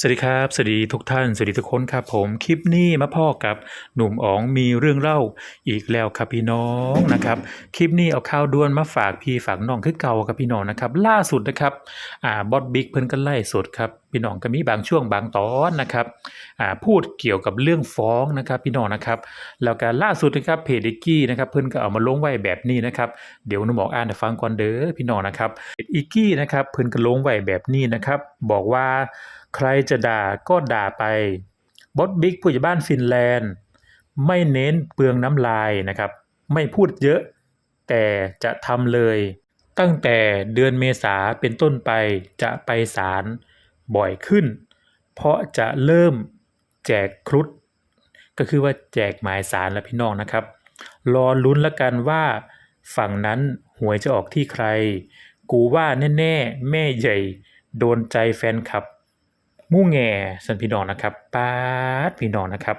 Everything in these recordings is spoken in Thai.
สวัสดีครับ สวัสดีทุกท่าน สวัสดีทุกคนครับผม คลิปนี้มาพ่อกับหนุ่มอ๋องมีเรื่องเล่าอีกแล้วครับพี่น้องนะครับ คลิปนี้เอาข่าวด่วนมาฝากพี่ฝากน้องคือเก่าครับพี่น้องนะครับ ล่าสุดนะครับ อ่าบอสบิ๊กเพิ่นก็ไล่สดครับ พี่น้องก็มีบางช่วงบางตอนนะครับพูดเกี่ยวกับเรื่องฟ้องนะครับ พี่น้องนะครับ แล้วก็ล่าสุดนะครับเพจอิกี้นะครับเพิ่อนก็เอามาลงไว้แบบนี้นะครับเดี๋ยวหนุ่มอ๋องอ่านฟังก่อนเด้อพี่น้องนะครับอิกี้นะครับเพิ่อนก็ลงไว้แบบนี้นะครับ บอกว่าใครจะด่าก็ด่าไปบอสบิ๊กผู้ใหญ่บ้านฟินแลนด์ ไม่เน้นเปลืองน้ำลายนะครับ ไม่พูดเยอะ แต่จะทำเลย ตั้งแต่เดือนเมษาเป็นต้นไปจะไปศาล บ่อยขึ้น เพราะจะเริ่มแจกครุฑก็คือว่าแจกหมายสารแล้วพี่น้องนะครับ รอลุ้นละกันว่า ฝั่งนั้นหวยจะออกที่ใคร กูว่าแน่ ๆ แม่ใหญ่ โดนใจแฟนคลับ มู่แง่สันพี่น้องนะครับป้าดพี่น้องนะครับ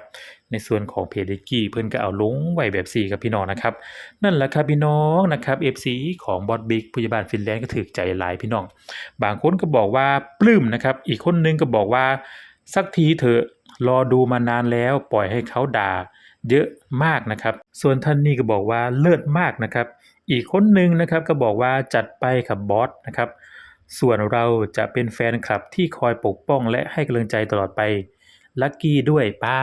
ในส่วนของเพจดิกกี้เพื่อนก็เอาลงไว้แบบสี่กับพี่น้องนะครับ นั่นแหละครับพี่น้องนะครับ FC ของบอสบิ๊กพยาบาลฟินแลนด์ก็ถือใจหลายพี่น้อง บางคนก็บอกว่าปลื้มนะครับ อีกคนนึงก็บอกว่าสักทีเถอะรอดูมานานแล้วปล่อยให้เขาด่าเยอะมากนะครับ ส่วนท่านนี้ก็บอกว่าเลิศมากนะครับ อีกคนนึงนะครับก็บอกว่าจัดไปครับบอสนะครับ ส่วนเราจะเป็นแฟนคลับที่คอยปกป้องและให้กำลังใจตลอดไปลักกี้ด้วยป้า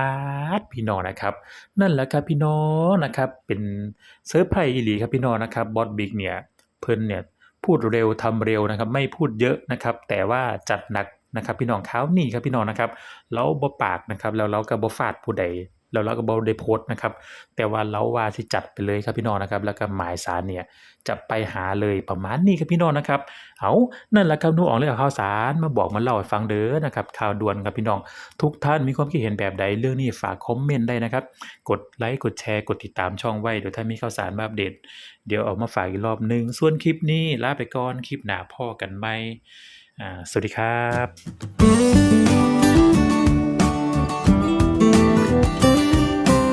ดพี่น้องนะครับ นั่นแหละครับพี่น้องนะครับ เป็นเซิร์ฟไพรส์อีหลีครับพี่น้องนะครับบอสบิ๊กเนี่ยเพิ่นเนี่ยพูดเร็วทำเร็วนะครับ ไม่พูดเยอะนะครับ แต่ว่าจัดหนักนะครับ พี่น้องเขานี่ครับพี่น้องนะครับเราบ่ปากนะครับ แล้วเราก็บ่ฟาดผู้ใด แล้วเราก็บ่ได้โพสต์นะครับ แต่ว่าเราว่าสิจัดไปเลยครับพี่น้องนะครับ แล้วก็หมายสารเนี่ยจะไปหาเลยประมาณนี้ครับพี่น้องนะครับ เอานั่นแหละครับนูออกเลยเอาข่าวสารมาบอกมาเล่าให้ฟังเด้อนะครับข่าวด่วนครับพี่น้อง ทุกท่านมีความคิดเห็นแบบใดเรื่องนี้ฝากคอมเมนต์ได้นะครับ กดไลค์กดแชร์กดติดตามช่องไว้เดี๋ยวถ้ามีข่าวสารมาอัปเดต เดี๋ยวออกมาฝากอีกรอบหนึ่งส่วนคลิปนี้ลาไปก่อนคลิปหน้าพ่อกันไหมสวัสดีครับ